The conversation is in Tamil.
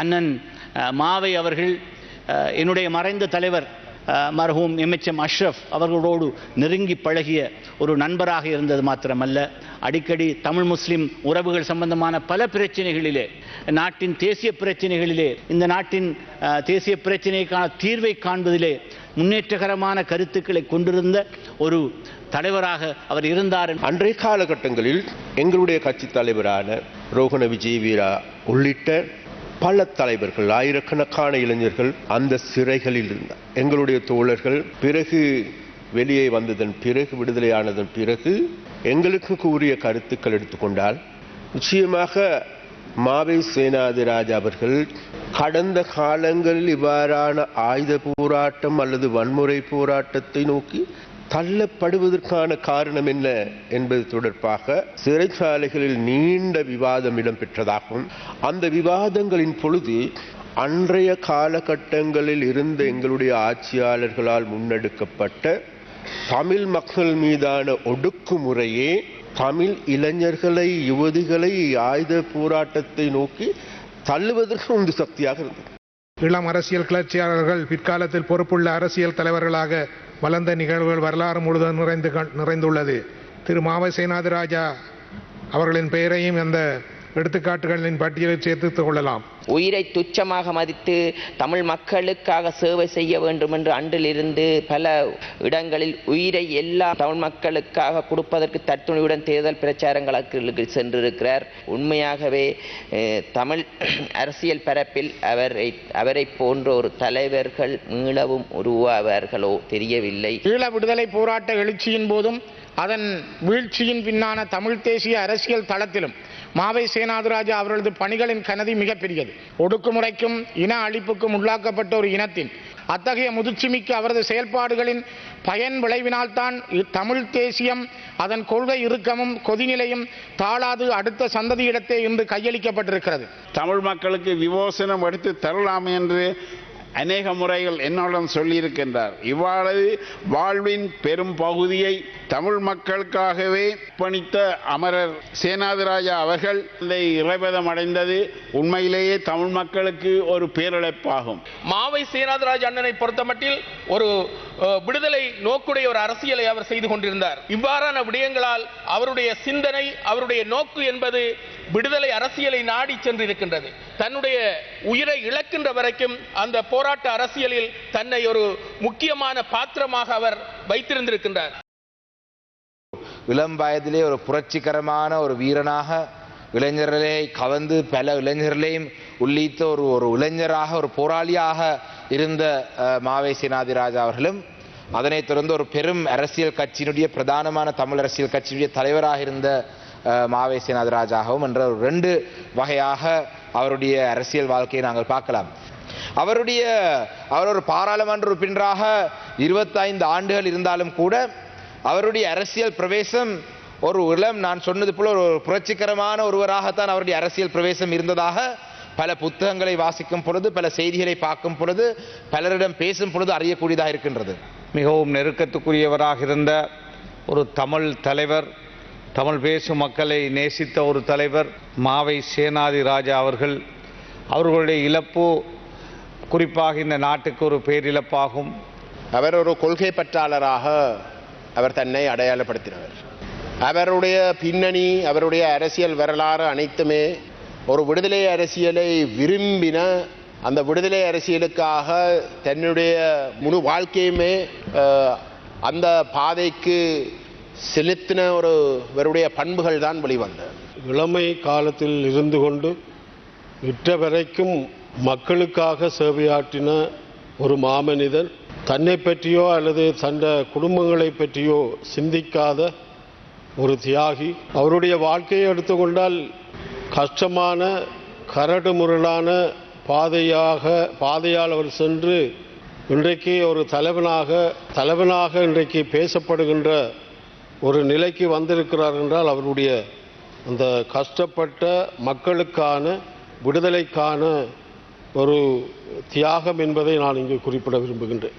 அண்ணன் மாவை அவர்கள் என்னுடைய மறைந்த தலைவர் மர்ஹூம் எம்எச்எம் அஷ்ரஃப் அவர்களோடு நெருங்கி பழகிய ஒரு நண்பராக இருந்தது மாத்திரமல்ல. அடிக்கடி தமிழ் முஸ்லிம் உறவுகள் சம்பந்தமான பல பிரச்சனைகளிலே நாட்டின் தேசிய பிரச்சனைகளிலே இந்த நாட்டின் தேசிய பிரச்சனைக்கான தீர்வை காண்பதிலே முன்னேற்றகரமான கருத்துக்களை கொண்டிருந்த ஒரு தலைவராக அவர் இருந்தார். அன்றைய காலகட்டங்களில் எங்களுடைய கட்சி தலைவரான ரோகண விஜய் வீரா உள்ளிட்ட பல தலைவர்கள் ஆயிரக்கணக்கான இளைஞர்கள் அந்த சிறைகளில் இருந்தார் எங்களுடைய தோழர்கள் பிறகு வெளியே வந்ததன் பிறகு விடுதலையானதன் பிறகு எங்களுக்கு கூறிய கருத்துக்கள் எடுத்துக்கொண்டால் நிச்சயமாக மாவை சேனாதிராஜ் அவர்கள் கடந்த காலங்களில் இவ்வாறான ஆயுத போராட்டம் அல்லது வன்முறை போராட்டத்தை நோக்கி தள்ளப்படுவதற்கான காரணம் என்ன என்பது தொடர்பாக சிறைச்சாலைகளில் நீண்ட விவாதம் இடம்பெற்றதாகவும் அந்த விவாதங்களின் பொழுது அன்றைய காலகட்டங்களில் இருந்த எங்களுடைய ஆட்சியாளர்களால் முன்னெடுக்கப்பட்ட தமிழ் மக்கள் மீதான ஒடுக்குமுறையே தமிழ் இளைஞர்களை யுவதிகளை ஆயுத போராட்டத்தை நோக்கி தள்ளுவதற்கு உந்து சக்தியாக இருந்தது. இளம் அரசியல் கிளர்ச்சியாளர்கள் பிற்காலத்தில் பொறுப்புள்ள அரசியல் தலைவர்களாக வளர்ந்த நிகழ்வுகள் வரலாறு முழுவதும் நிறைந்து நிறைந்துள்ளது. திரு மாவை சேனாதிராஜா அவர்களின் பெயரையும் அந்த எடுத்துக்காட்டுகளின் பட்டியலில் சேர்த்துக் கொள்ளலாம். உயிரை துச்சமாக மதித்து தமிழ் மக்களுக்காக சேவை செய்ய வேண்டும் என்று அன்றிலிருந்து பல இடங்களில் உயிரை எல்லா தமிழ் மக்களுக்காக கொடுப்பதற்கு தத்துணியுடன் தேர்தல் பிரச்சாரங்களுக்கு சென்றிருக்கிறார். உண்மையாகவே தமிழ் அரசியல் பரப்பில் அவரை அவரை போன்ற ஒரு தலைவர்கள் மீளவும் உருவாவார்களோ தெரியவில்லை. ஈழ விடுதலை போராட்ட எழுச்சியின் போதும் அதன் வீழ்ச்சியின் பின்னான தமிழ் தேசிய அரசியல் தளத்திலும் மாவை சேனாதிராஜா அவர்களது பணிகளின் கனதி மிகப்பெரியது. ஒடுக்குமுறைக்கும் இன அழிப்புக்கும் உள்ளாக்கப்பட்ட ஒரு இனத்தின் அத்தகைய முதிர்ச்சிமிக்க அவரது செயல்பாடுகளின் பயன் விளைவினால்தான் தமிழ் தேசியம் அதன் கொள்கை இறுக்கமும் கொதிநிலையும் தாளாது அடுத்த சந்ததியிடத்தே இன்று கையளிக்கப்பட்டிருக்கிறது. தமிழ் மக்களுக்கு விமோசனம் எடுத்து தரலாம் என்று அநேக முறைகள் என்னுடன் சொல்லியிருக்கின்றார். இவ்வாறு வாழ்வின் பெரும் பகுதியை தமிழ் மக்களுக்காகவே பணித்த அமரர் சேனாதிராஜா அவர்கள் இந்த இறைபதம் அடைந்தது உண்மையிலேயே தமிழ் மக்களுக்கு ஒரு பேரிழப்பாகும். மாவை சேனாதராஜ் அண்ணனை பொறுத்தமட்டில் ஒரு விடுதலை நோக்குடைய ஒரு அரசியலை அவர் செய்து கொண்டிருந்தார். இவ்வாறான விடயங்களால் அவருடைய சிந்தனை அவருடைய நோக்கு என்பது விடுதலை அரசியலை நாடி சென்றிருக்கின்றது. தன்னுடைய உயிரை இழக்கின்ற வரைக்கும் அந்த போராட்ட அரசியலில் தன்னை ஒரு முக்கியமான பாத்திரமாக அவர் வைத்திருந்திருக்கின்றார். இளம் வயதிலே ஒரு புரட்சிகரமான ஒரு வீரனாக இளைஞர்களை கவர்ந்து பல இளைஞர்களையும் உள்ளிட்ட ஒரு ஒரு இளைஞராக ஒரு போராளியாக இருந்த மாவை சேனாதிராஜா அவர்களும் அதனைத் தொடர்ந்து ஒரு பெரும் அரசியல் கட்சியினுடைய பிரதானமான தமிழ் அரசியல் கட்சியினுடைய தலைவராக இருந்த மாவேசி நாதராஜாகவும் என்ற ஒரு ரெண்டு வகையாக அவருடைய அரசியல் வாழ்க்கையை நாங்கள் பார்க்கலாம். அவருடைய அவர் ஒரு பாராளுமன்ற உறுப்பினராக இருபத்தைந்து ஆண்டுகள் இருந்தாலும் கூட அவருடைய அரசியல் பிரவேசம் ஒரு இளம் நான் சொன்னது போல ஒரு புரட்சிகரமான ஒருவராகத்தான் அவருடைய அரசியல் பிரவேசம் இருந்ததாக பல புத்தகங்களை வாசிக்கும் பொழுது பல செய்திகளை பார்க்கும் பொழுது பலரிடம் பேசும் பொழுது அறியக்கூடியதாக இருக்கின்றது. மிகவும் நெருக்கத்துக்குரியவராக இருந்த ஒரு தமிழ் தலைவர் தமிழ் பேசும் மக்களை நேசித்த ஒரு தலைவர் மாவை சேனாதி ராஜா அவர்கள். அவர்களுடைய இழப்பு குறிப்பாக இந்த நாட்டுக்கு ஒரு பேரிழப்பாகும். அவர் ஒரு கொள்கை பற்றாளராக அவர் தன்னை அடையாளப்படுத்தினவர். அவருடைய பின்னணி அவருடைய அரசியல் வரலாறு அனைத்துமே ஒரு விடுதலை அரசியலை விரும்பின அந்த விடுதலை அரசியலுக்காக தன்னுடைய முழு வாழ்க்கையுமே அந்த பாதைக்கு செலுத்தின ஒரு இவருடைய பண்புகள் தான் வெளிவந்தது இளமை காலத்தில் இருந்து கொண்டு இற்ற வரைக்கும் மக்களுக்காக சேவையாற்றின ஒரு மாமனிதன் தன்னை பற்றியோ அல்லது தன் குடும்பங்களை பற்றியோ சிந்திக்காத ஒரு தியாகி. அவருடைய வாழ்க்கையை எடுத்துக்கொண்டால் கஷ்டமான கரடு முரளான பாதையாக பாதையால் அவர் சென்று இன்றைக்கு ஒரு தலைவனாக தலைவனாக இன்றைக்கு பேசப்படுகின்ற ஒரு நிலைக்கு வந்திருக்கிறார் என்றால் அவருடைய அந்த கஷ்டப்பட்ட மக்களுக்கான விடுதலைக்கான ஒரு தியாகம் என்பதை நான் இங்கு குறிப்பிட விரும்புகின்றேன்.